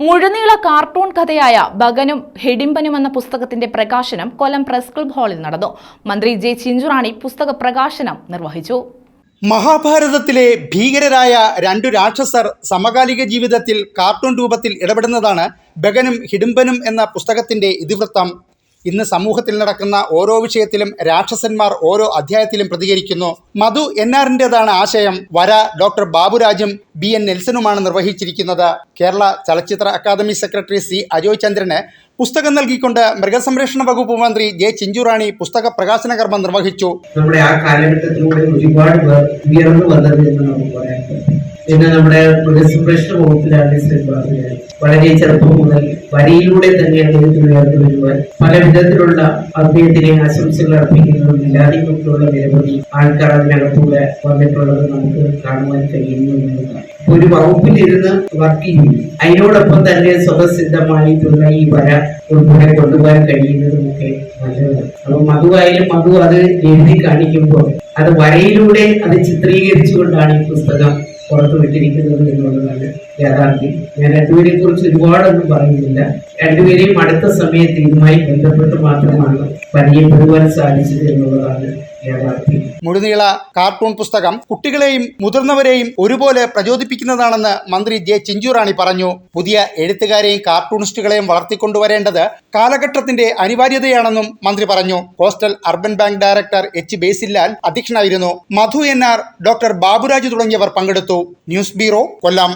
മുഴുനീള cartoon കഥയായ ബഗനും ഹെഡിംബനും എന്ന പുസ്തകത്തിന്റെ പ്രകാശനം കൊല്ലം പ്രസ് ക്ലബ് ഹാളിൽ നടന്നു. മന്ത്രി ജെ ചിഞ്ചുറാണി പുസ്തക പ്രകാശനം നിർവഹിച്ചു. മഹാഭാരതത്തിലെ ഭീകരരായ രണ്ടു രാക്ഷസർ സമകാലിക ജീവിതത്തിൽ കാർട്ടൂൺ രൂപത്തിൽ ഇടപെടുന്നതാണ് ബഗനും ഹിഡിംബനും എന്ന പുസ്തകത്തിന്റെ ഇതിവൃത്തം. ഇന്ന് സമൂഹത്തിൽ നടക്കുന്ന ഓരോ വിഷയത്തിലും രാക്ഷസന്മാർ ഓരോ അധ്യായത്തിലും പ്രതികരിക്കുന്നു. മധു എൻ ആറിന്റെതാണ് ആശയം. വര ഡോക്ടർ ബാബുരാജും ബി എൻ നെൽസനുമാണ് നിർവഹിച്ചിരിക്കുന്നത്. കേരള ചലച്ചിത്ര അക്കാദമി സെക്രട്ടറി സി അജോയ് ചന്ദ്രന് പുസ്തകം നൽകിക്കൊണ്ട് മൃഗസംരക്ഷണ വകുപ്പ് മന്ത്രി ജെ ചിഞ്ചുറാണി പുസ്തക പ്രകാശന കർമ്മം നിർവഹിച്ചു. നമ്മുടെ ആ കാലഘട്ടത്തിലൂടെ ഒരുപാട് പേർ ഉയർന്നു വന്നത് എന്ന് നമുക്ക് പറ്റും. ഇന്ന് നമ്മുടെ മൃഗസംരക്ഷണ വകുപ്പിലാണ് ശ്രീ ബാബുരാജ് വളരെ ചെറുപ്പം മുതൽ വരിയിലൂടെ തന്നെ അദ്ദേഹത്തിന് ഉയർന്നു വരുവാൻ പല വിധത്തിലുള്ള അദ്ദേഹത്തിന് ആശംസകൾ അർപ്പിക്കുന്നതും ഇല്ലാതെയൊക്കെയുള്ള നിരവധി ആൾക്കാർ അതിനകത്തൂടെ വന്നിട്ടുള്ളത് നമുക്ക് കാണുവാൻ കഴിയുന്നു ഒരു ഒരു വകുപ്പിലിരുന്ന് വർക്ക് ചെയ്യുന്നു. അതിനോടൊപ്പം തന്നെ സ്വതസിദ്ധമായിട്ടുള്ള ഈ വര ഉൾപ്പെടെ കൊണ്ടുപോകാൻ കഴിയുന്നതുമൊക്കെ നല്ലതാണ്. അപ്പൊ മധുവായാലും മധു അത് എഴുതി കാണിക്കുമ്പോൾ അത് വരയിലൂടെ അത് ചിത്രീകരിച്ചുകൊണ്ടാണ് ഈ പുസ്തകം പുറത്തുവിട്ടിരിക്കുന്നത് എന്നുള്ളതാണ് യാഥാർത്ഥ്യം. ഞാൻ രണ്ടുപേരെ കുറിച്ച് ഒരുപാടൊന്നും പറയുന്നില്ല. രണ്ടുപേരെയും അടുത്ത സമയത്ത് ഇതുമായി ബന്ധപ്പെട്ട് മാത്രമാണ് പരിചയപ്പെടുവാൻ സാധിച്ചത് എന്നുള്ളതാണ് മുഴുനീള കാർട്ടൂൺ പുസ്തകം കുട്ടികളെയും മുതിർന്നവരെയും ഒരുപോലെ പ്രചോദിപ്പിക്കുന്നതാണെന്ന് മന്ത്രി ജെ ചിഞ്ചുറാണി പറഞ്ഞു. പുതിയ എഴുത്തുകാരെയും കാർട്ടൂണിസ്റ്റുകളെയും വളർത്തിക്കൊണ്ടുവരേണ്ടത് കാലഘട്ടത്തിന്റെ അനിവാര്യതയാണെന്നും മന്ത്രി പറഞ്ഞു. Coastal urban bank director H ബേസില്ലാൽ അധ്യക്ഷനായിരുന്നു. Madhu N R doctor Baburaj തുടങ്ങിയവർ പങ്കെടുത്തു. News bureau Kollam.